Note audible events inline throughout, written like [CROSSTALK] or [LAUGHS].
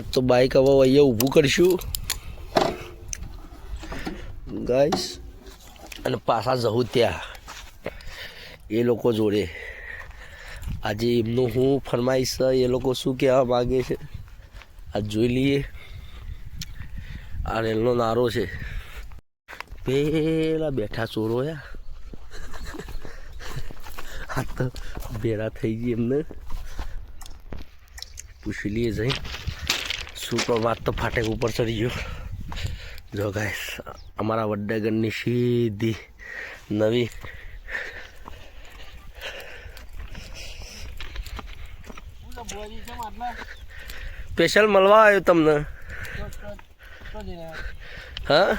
આજ તો બાઇક હવે અહીંયા ઊભું કરશું. ગાઈસ અને પાછા જવું ત્યાં. એ લોકો જોડે. આજે એમનું હું ફરમાઈશ, એ લોકો શું કહેવા માગે છે? આ જોઈ લઈએ. આ રેલનો નારો છે. પેલા બેઠા ચોરો આ તો ભેરા થઈ ગઈ એમને. પૂછી લઈએ જઈ. શું પણ વાત તો ફાટેક ઉપર ચડી ગયો. જો ગાઈસ અમારા વડનગરની સીધી નવી સ્પેશિયલ મળવા આવ્યો તમને. હા?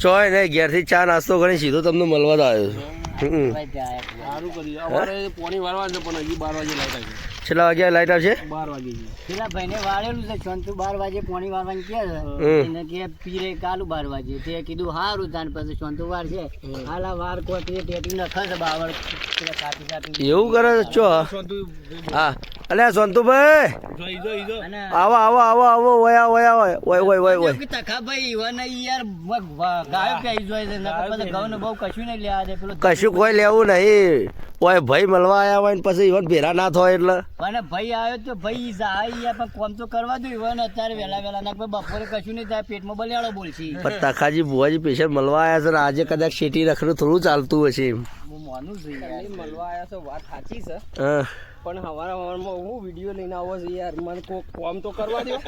ચોય ને ઘેરથી ચા નાસ્તો કરી સીધો તમને મળવા જ આવ્યો છું. સારું કર્યું. અમારે પોણી વાળવા પણ હજી બાર વાગે લાઈટ આવી. છેલ્લા વાગ્યા લાઈટ આવશે? બાર વાગે છે. પેલા ભાઈને વાળેલું છે શંતુ બાર વાગે પોણી વાળવાનું કે છે. એને કે પીરે કાલુ બાર વાગે. તે કીધું હારું તાન પછી શંતુ વાર છે. હાલા વાર કોટી ટેટી નખે છે બાવળ કાપી કાપી. એવું કરે છે? હા. અલે સોનતુભાઈ ભાઈ. જો ઈ જો આવો આવો આવો આવો વયા વયા વયા વય વય વય વય. કે તખા ભાઈ ઈવન યાર ગાયો પી જોઈ છે નકર પછી ઘઉં ને બહુ કશું નહીં લેવા દે પેલો કશું કોઈ લેવું નહીં. ઓય ભાઈ મળવા આવ્યા હોય ને પછી ઈવન ભેરા ના થાય એટલે. અને ભાઈ આવ્યો તો ભાઈ જાય યાર પણ કોમ તો કરવા દો ઈવન અત્યારે વેલા વેલા નકર બપોરે કશું નહીં થાય પેટમાં બલિયાળો બોલશી. પણ તખાજી બુવાજી પેશન્ટ મળવા આવ્યા છે ને આજે કદાચ શેટી રખડું થોડું ચાલતું હશે એમ. હું માનું છું યાર મળવા આવ્યા છો વાત સાચી છે. પણ હવારા હવારમાં હું વીડિયો લઈને આવો છું યાર મને કોમ તો કરવા દો.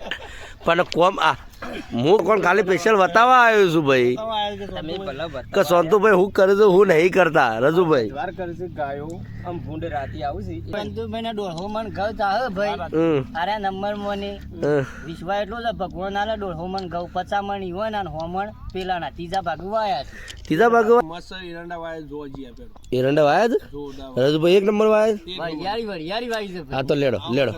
[LAUGHS] પણ કોમ આ હું કોણ ખાલી સ્પેશિયલ બતાવવા આવ્યો છું ભાઈ? તમે ભલા કે સોનતુભાઈ હું કરું છું હું નહીં કરતા રજુભાઈ. વાર કરે છે ગાયો આમ ભૂંડ રાતી આવું છે. પરંતુ ભાઈ દોઢો મન ઘઉં ચાહે ભાઈ. અરે નંબર મોની. વિશ્વા એટલો છે ભગવાન આલે દોઢો મન ઘઉં પચા મણ ઈવન અને હોમણ પેલાના ત્રીજા ભાગ વાયા છે. ત્રીજા ભાગમાં મસ્ત એરંડા વાય જોવા જઈએ પેલો. એરંડા વાયા છે જોરદાર રજુભાઈ એક નંબર વાયા છે? વરિયાળી વરિયાળી વાઈ છે હા તો લેડો લેડો.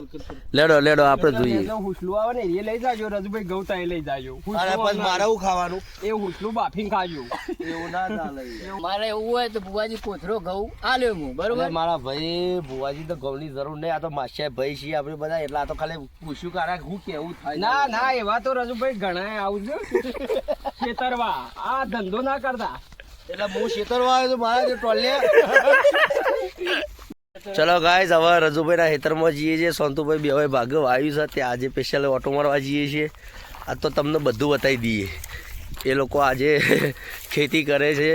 લેડો લેડો આપણે જોઈએ. હુસલું આવે ને એ લઈ જાજો રજુભાઈ ગૌ તા એ લઈ જાજો. અરે પછી મારે હું ખાવાનું? એ હુસલું બાફીને ખાજો. એવું ના ચાલે. [LAUGHS] મારે એવું હોય તો બુવાજી કોથરો ઘઉં આલ્યો હું બરોબર? મારા ભાઈ ભુવાજી તો ઘઉંની જરૂર નહીં આ તો માસ્યા ભાઈ છીએ આપણે બધા એટલે આ તો ખાલી પૂછ્યું કારા હું કેવું થાય? ના ના એવા તો રજુભાઈ ઘણા આવજો. [LAUGHS] ખેતરવા આ ધંધો ના કરતા. એટલે હું શેતરવા આવ્યો છું મારા જે ટોલે ચલો ગાઈઝ હવે રજુભાઈના ખેતરમાં જઈએ છીએ. સોનતુભાઈ બે ભાઈ ભાગ્ય આવ્યું છે. ત્યાં આજે સ્પેશિયલ ઓટો મારવા જઈએ છીએ. આ તો તમને બધું બતાવી દઈએ. એ લોકો આજે [LAUGHS] ખેતી કરે છે.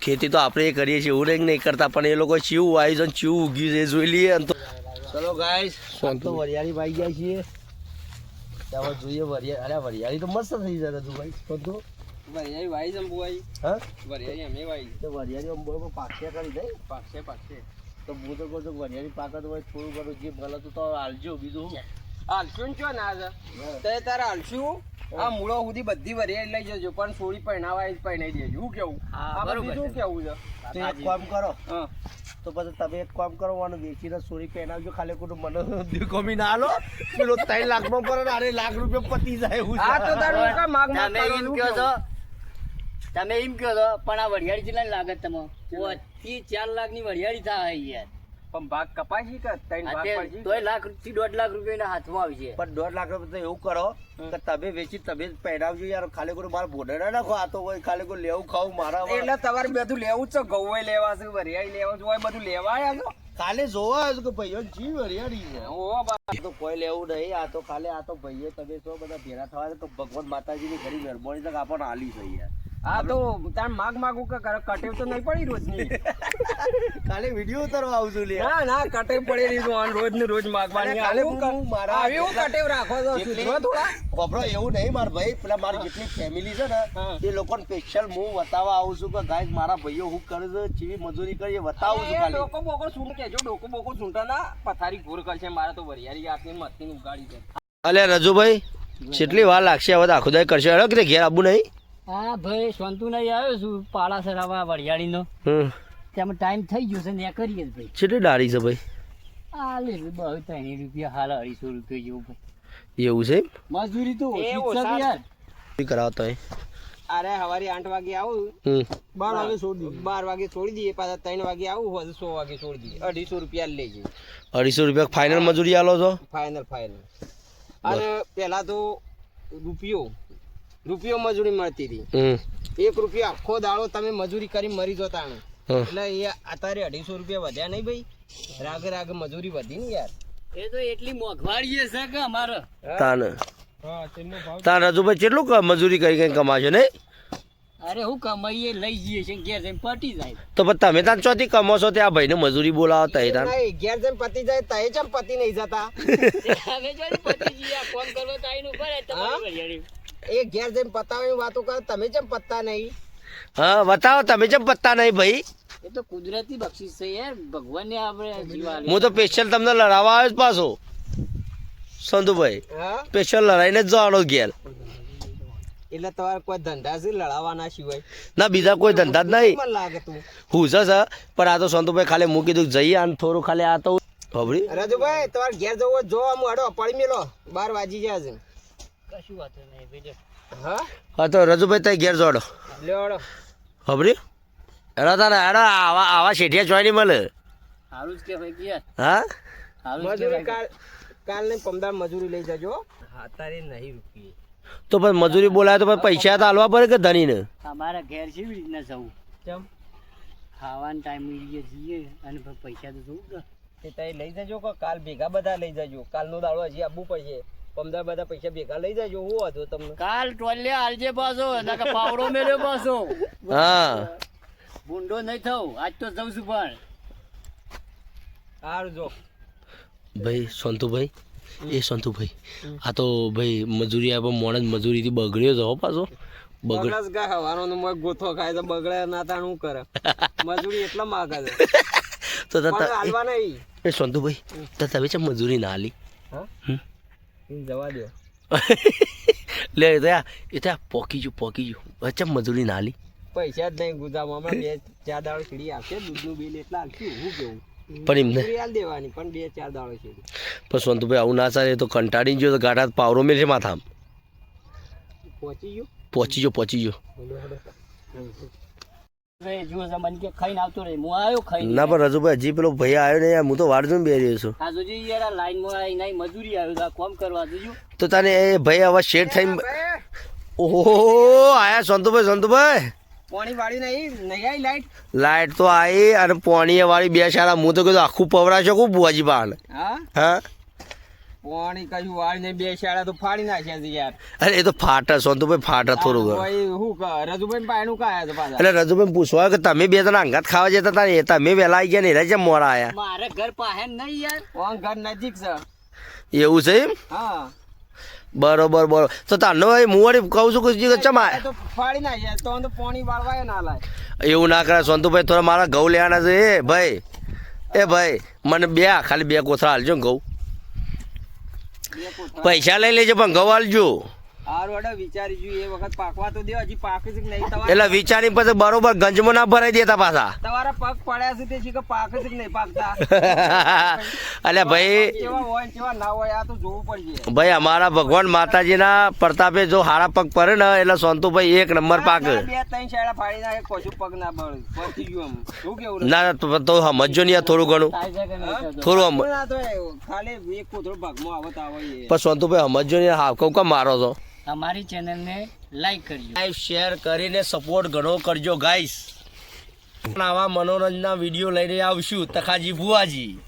ખેતી તો આપણે કરીએ છીએ. એવું નહીં નહીં કરતા પણ એ લોકો ચીવું આવ્યું છે ચીવું ઉગ્યું છે. જોઈ લઈએ અને તો ચલો ગાઈઝ તો વરિયાળી ભાઈ ગયા છીએ. ત્યાં હવે જોઈએ વરિયાળી અરે વરિયાળી તો મસ્ત થઈ જાય રજુભાઈ. બધું વરિયાળી વાઈ જમ બુવાઈ હા? વરિયાળી અમે વાઈ તો વરિયાળી આમ બરોબર પાકશે કરી દે પાકશે પાકશે. તો હું તો કહું છું વરિયાળી પાકત હોય થોડું ઘણું જે મળે તો તો હાલજો બીજું શું? હાલશું ચો ના તે તારે હાલશું? આ મૂળો સુધી બધી વરિયાળી લઈ જજો પણ સોળી પહેણાવાય પહેણાઈ દેજો. હું કેવું? હા, બરોબર શું કેવું છે? તો એક કામ કરો. હા. તો પછી તમે એક કામ કરો અને વેચીને સોરી પહેરાવજો ખાલી ખોટું મને કમી ના આલો પેલો ત્રણ લાખમાં પડે અરે લાખ રૂપિયા પતી જાય એવું આ તો તારું માગ માગ તમે એમ કહો છો છો પણ આ વરિયાળી કેટલા લાગત તમે. થી ચાર લાખની વઢિયાળી થાય યાર. પણ ભાગ કપાશી કે ત્રણ ભાગ પડશે તોય લાખથી દોઢ લાખ રૂપિયાના હાથમાં આવશે પણ દોઢ લાખ રૂપિયા તો એવું કરો કે તમે વેચી તમે જ પહેરાવજો યાર. ખાલી કોઈ મારા ભોડે નાખો આ તો હોય ખાલી કોઈ લેવું ખાવું મારા એટલે તમારે બધું લેવું જ છે ઘઉં લેવા છે વરિયાળી લેવા છે હોય બધું લેવાય છો? ખાલી જોવા આવ્યો કે ભાઈઓ જી વરિયાળી છે. ઓ બા તો કોઈ લેવું નહીં આ તો ખાલી આ તો ભાઈએ તમે છો બધા ભેગા થવા તો ભગવાન માતાજીની ઘણી મહેરબાની તક આપણને હાલી છે યાર. આ તો તાર માગ માગું કે કટેવ તો નહીં પડી રોજની. [LAUGHS] કાલે વીડિયો ઉતારવા આવું છું લે. ના ના કટેવ પડેલી તો રોજ ને રોજ માગવાની. કાલે હું- હું મારા આવી હું કટેવ રાખો તો સુધરો થોડા. કોપરો એવું નહીં માર ભાઈ પેલા મારી જેટલી ફેમિલી છે ને એ લોકોને સ્પેશિયલ હું બતાવવા આવું છું કે ગાઈસ મારા ભાઈઓ હું કરે છે ચીવી મજૂરી કરી એ બતાવું છું કાલે ડોકો બોકો સૂંટ કેજો ડોકો બોકો સૂંટા ના. પથારી ઘોર કરશે મારે તો વરિયાળી આપની મસ્તી ઉગાડી છે. અલે રજુભાઈ કેટલી વાર લાગશે હવે આખું દાય કરશે. અડક રે ઘેર આબુ નહીં? હા ભાઈ શાંતુ નહીં આવ્યો છું પાળા સરાવા વરિયાળીનો. હમ. તેમાં ટાઈમ થઈ ગયો છે ને કરીએ ભાઈ. કેટલી ડાળી છે ભાઈ? આ લે બહુ ત્રણ રૂપિયા હાલ અઢીસો રૂપિયા જેવું ભાઈ. એવું છે મજૂરી તો ઓછી છે યાર. કરાવતો હોય અરે સવારે આઠ વાગે આવું. બાર વાગે છોડી દઈએ. બાર વાગે છોડી દઈએ પાછા ત્રણ વાગે આવું હોય સો વાગે છોડી દઈએ. અઢીસો રૂપિયા લેજે અઢીસો રૂપિયા ફાઇનલ મજૂરી આલો છો? ફાઇનલ ફાઇનલ અને પેલા તો રૂપિયો. રૂપિયો મજૂરી મળતી હતી. એક રૂપિયો આખો દાડો તમે મજૂરી કરી મરી જતા એટલે એ અત્યારે અઢીસો રૂપિયા વધ્યા નહીં ભાઈ. રાગે રાગે મજૂરી વધી ને યાર. એ તો એટલી મોંઘવાડી છે કે અમારે. તાને. તાર ભાવ કેટલું મજૂરી કરી કઈ કમાશે ને અરે હું કમાઈએ લઈ જઈએ છે ઘેર જઈને પટી જાય. તો પણ તમે તાન ચોથી કમો છો ત્યાં ભાઈને મજૂરી બોલાવો તાન. નહીં ઘેર જઈને પતિ જાય તય ચમ પતી નહીં જતા? [LAUGHS] હવે જો પતી જઈએ ફોન કરવો તો આઈનું પડે તમારી. એ ઘેર જઈને પતાવાની વાતો કરો તમે જેમ પત્તા નહીં. હા બતાવો તમે જેમ પત્તા નહીં ભાઈ. એ તો કુદરતી બક્ષિસ છે યાર ભગવાનને આપણે જીવા હું તો સ્પેશિયલ તમને લડાવવા આવ્યો જ પાછો. સંતુભાઈ હા? સ્પેશિયલ લડાઈને જ જવાનો ઘેર. એટલે તમારે કોઈ ધંધા છે લડાવવાના સિવાય? ના બીજા કોઈ ધંધા જ નહીં. લાગે તું. હું છે સર પણ આ તો સંતુભાઈ ખાલી મૂકી કીધું જઈએ અને થોડું ખાલી આ તો ખબરી રાજુભાઈ તમારે ઘેર જવો હોય, જો આમ અડો પડી મેલો. બાર વાજી જાય છે. કશું વાત નહીં ભાઈ હા? હા તો રજુભાઈ તઈ ઘેર જોડો. લેવાડો. ખબરી એનો તારે એનો આવા આવા શેઠિયા જોઈ નહીં મળે. સારું જ કે ભાઈ ગયા હા મજૂરી કાલ કાલ ને પમદાર મજૂરી લઈ જજો હા. તારે નહીં રૂપિયે તો પછી મજૂરી બોલાય તો પૈસા તો હાલવા પડે કે ધણીને અમારા ઘેર કેવી રીતના જવું? કેમ? ખાવાનો ટાઈમ મળીએ જઈએ અને પછી પૈસા તો જોવું કે તે લઈ જજો કે કાલ ભેગા બધા લઈ જજો? કાલનો દાડો હજી આપવું પડશે. પમદાર બધા પૈસા ભેગા લઈ જજો હું હતો તમને. કાલ ટોલ્યા આલજે પાછો નકર પાવડો મેલ્યો પાછો. હા. બુંડો નહીં થવું આજ તો જઉં છું પણ. હાર જો. ભાઈ સંતુભાઈ? એ સંતુભાઈ. આ તો ભાઈ મજૂરી આપે મોણ જ મજૂરીથી બગડ્યો છે પાછો. બગડ બગડસ ગા હવાનો નો મોય ગોથો ખાય તો બગડે ના તાણ હું કરે? [LAUGHS] મજૂરી એટલા માગે છે. તો ત- હાલવા નહીં. એ સંતુભાઈ તો તમે છે મજૂરી ના આલી હા? હમ? જવા દો [LAUGHS] લે એ તો આ એ તો આ પોકી ગયું પોકી ગયું. અચ્છા મજૂરી ના આલી પૈસા જ નહીં ગુજામાં હમણાં બે ચાર દાડો સીડી આવશે દૂધનું બિલ એટલા આવશે હું કેવું પણ એમને દેવાની પણ બે ચાર દાડો સીડી. પણ સંતુભાઈ આવું ના ચાલે તો કંટાળી ગયો તો ગાડા પાવરો મેળ છે માથામ. પહોંચી ગયો? પહોંચી ગયો પહોંચી ગયો. ના પણ રજુભાઈ હજી પેલો ભાઈ આવ્યો ને હું તો વાડ જોઈને બેસી રહ્યો છું. આ જોજે યાર આ લાઈનમાં આવીને અહીં મજૂરી આવ્યો તો કોમ કરવા જોજો તો તને એ ભાઈ હવે શેઠ થઈને ઓહો આયા સંતુભાઈ સંતુભાઈ. આવી લાઈટ? લાઈટ તો આવી અને પોણી વાળી બે શાળા. હું તો કીધું આખું પવરાશો ખૂબ બુઆજી પાન હા? હા? પાણી કશું વાળીને બે શાળા તો ફાડી નાખ્યા છે યાર. અરે એ તો ફાટા સંતુભાઈ ફાટા થોડું ભાઈ શું કહે? રજુભાઈ પાયણું કાયા છે પાછા. એટલે રજુભાઈ પૂછવા કે તમે બે જણા અંગાત ખાવા જતા હતા ને તમે વહેલા આવી ગયા ને એના જેમ મોડા આયા. મારે ઘર પાસે નહીં યાર. ઓન ઘર નજીક છે. એવું છે એમ? હા. બરોબર બરોબર. તો તાનો ભાઈ હું વળી કહું છું કે ચમ તો ફાડી ના તો તો પાણી વાળવાય ના લાય. એવું ના કરે સંતુભાઈ થોડા મારા ઘઉં લેવાના છે. એ ભાઈ એ ભાઈ મને બે ખાલી બે કોથળા હાલજો ઘઉં. પૈસા લઈ લેજો પણ ઘઉં એટલે વિચારી પછી બરોબર ગંજમાં ના ભરાઈ દેતા પાછા. તમારા પગ પડ્યા છે તે છે કે પાકે છે નહીં પાકતા. [LAUGHS] એટલે ભાઈ કેવા હોય ને કેવા ના હોય આ તો જોવું પડશે. ભાઈ અમારા ભગવાન માતાજીના પ્રતાપે જો હારા પગ પડે ને એટલે સંતુભાઈ એક નંબર પાક. બે ત્રણ શાળા ફાડી પગ ના બળ પતી ગયું આમ શું કેવું ના તો તો સમજો નહીં થોડું ઘણું? થોડું આમ ના તો એ ખાલી એક કોથળો ભાગમાં આવત આવે પણ સંતુભાઈ સમજો નહીં હાવ કઉ કેમ મારો છો. અમારી ચેનલને લાઈક કરજો. લાઈક શેર કરીને સપોર્ટ ઘણો કરજો ગાઈસ આવા મનોરંજનના વીડિયો લઈને આવશું તખાજી ભુવાજી.